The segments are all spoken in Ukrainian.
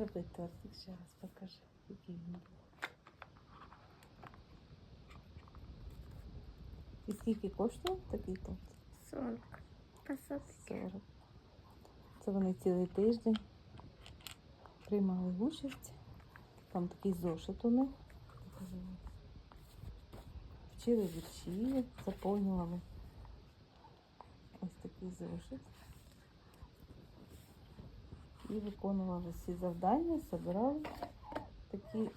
Зроби тортик ще раз покажи, який він був. І скільки коштує такий торт? 40. Посадки. 40. Це вони цілий тиждень приймали участь. Там такий зошит у них. Вчили вірші, заповнювали ось такий зошит. І виконували всі завдання, збирали такі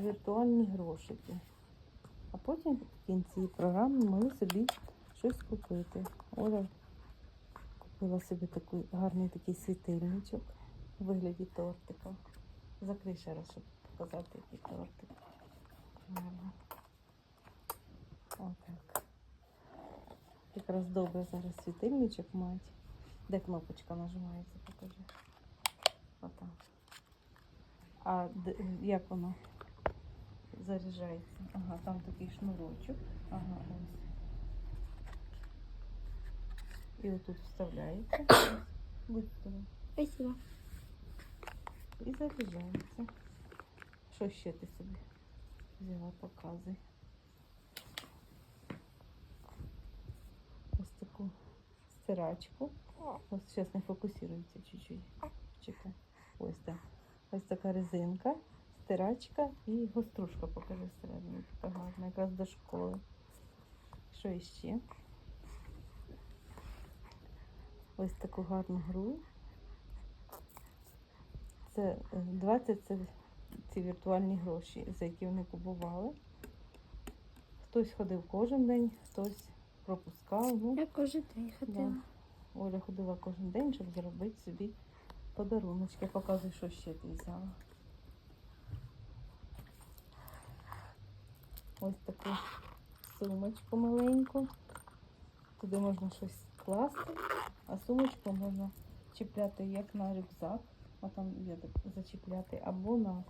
віртуальні грошики. А потім в кінці програми могли собі щось купити. Оля купила собі такий гарний такий світильничок у вигляді тортика. Закрий ще раз, щоб показати, який тортик. Отак. Якраз добре зараз світильничок мати. Де кнопочка нажимається, покажи. Отак. А де- як воно заряджається? Ага, там такий шнурочок. Ага, ось. І отут вставляється. Будь здоров. Спасибо. І заряджається. Що ще ти собі взяла, показуй. Ось таку стирачку. Ось зараз не фокусується чуть-чуть. Чекай. Ось так. Ось така резинка, стирачка і гострушка покажи всередині. Така гарна, якраз до школи. Що іще? Ось таку гарну гру. Це е, 20 це ці віртуальні гроші, за які вони купували. Хтось ходив кожен день, хтось пропускав. Ну, Я кожен день ходила. Оля ходила кожен день, щоб зробити собі подаруночки. Показуй, що ще ти взяла. Ось таку сумочку маленьку. Туди можна щось класти, а сумочку можна чіпляти як на рюкзак, а там є зачіпляти, або на,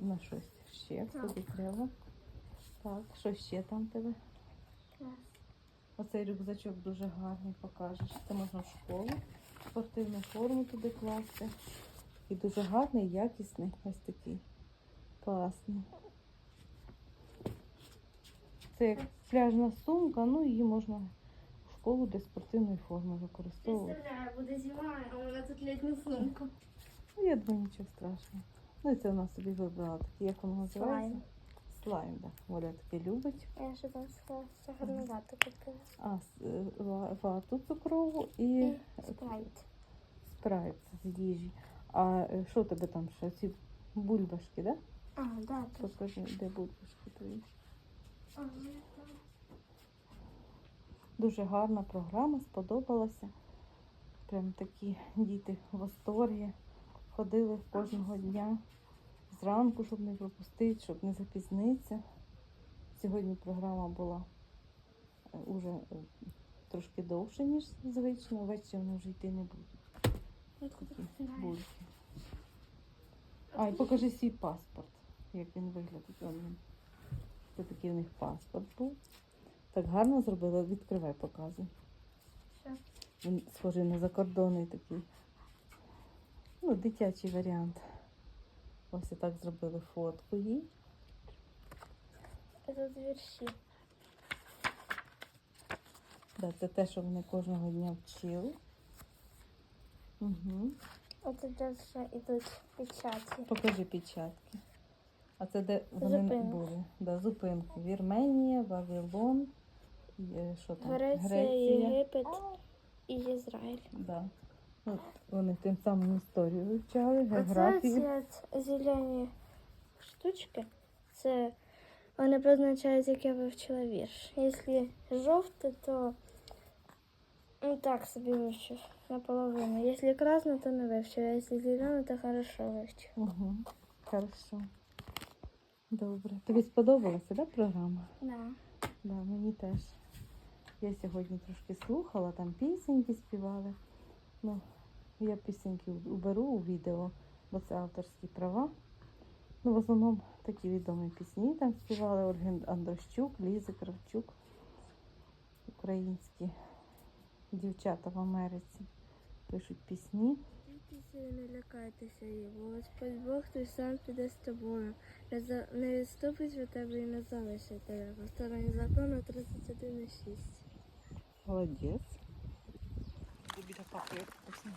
на щось ще. Тобі треба. Так, що ще там тебе? Клас. Оцей рюкзачок дуже гарний, покажеш. Це можна в школу, спортивну форму туди класти. І дуже гарний, якісний, ось такий. Класний. Це як пляжна сумка, ну її можна в школу для спортивної форми використовувати. Представляю, буде зима, а у мене тут літня сумка. Ну, я думаю, нічого страшного. Ну і це вона собі вибрала такий, як воно називається? Слайм. Так. Оля таке любить. Я ще там сахарнувату купила. А, е, ва- вату цукрову і спрайт. спрайт з їжі. А е, що тебе там ще? Ці бульбашки, да? А, да. Покажи, де бульбашки твої. А, Дуже гарна програма, сподобалася. Прям такі діти в восторгі. Ходили кожного дня зранку, щоб не пропустити, щоб не запізнитися. Сьогодні програма була е, уже е, трошки довше, ніж звично. Ввечері вони вже йти не будуть. Такі. А, і покажи свій паспорт, як він виглядить. Он. Це такий у них паспорт був. Так гарно зробили. Відкривай, показуй. Він схожий на закордонний такий. Ну, дитячий варіант. Ось і так зробили фотку їй. Це тут вірші. Да, це те, що вони кожного дня вчили. Угу. От тут ще ідуть печаті. Покажи печатки. А це де вони Зупинки. були? Да, зупинки. Вірменія, Вавилон, і, е, що там? Греція, Єгипет і Ізраїль. Да. От вони тим самим історію вивчали, А це ці зелені штучки. Це вони позначають, як я вивчила вірш. Якщо жовте, то ну так собі вивчив наполовину. Якщо красне, то не вивчив. А якщо зелене, то хорошо вивчив. Угу. Хорошо. Добре. Тобі сподобалася, да, програма? Да. Да, мені теж. Я сьогодні трошки слухала, там пісеньки співали. Ну, я пісеньки уберу у відео, бо це авторські права. Ну, в основному такі відомі пісні там співали Ольги Андрощук, Лізи Кравчук, українські дівчата в Америці пишуть пісні. не лякайтеся бо Господь Бог той сам піде з тобою. Не відступить від тебе і не залишить тебе. По стороні закону 31,6. Молодець. 宝贝，不行。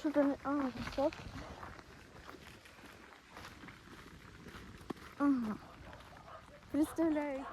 Що там? А, стоп. Ага. Представляю.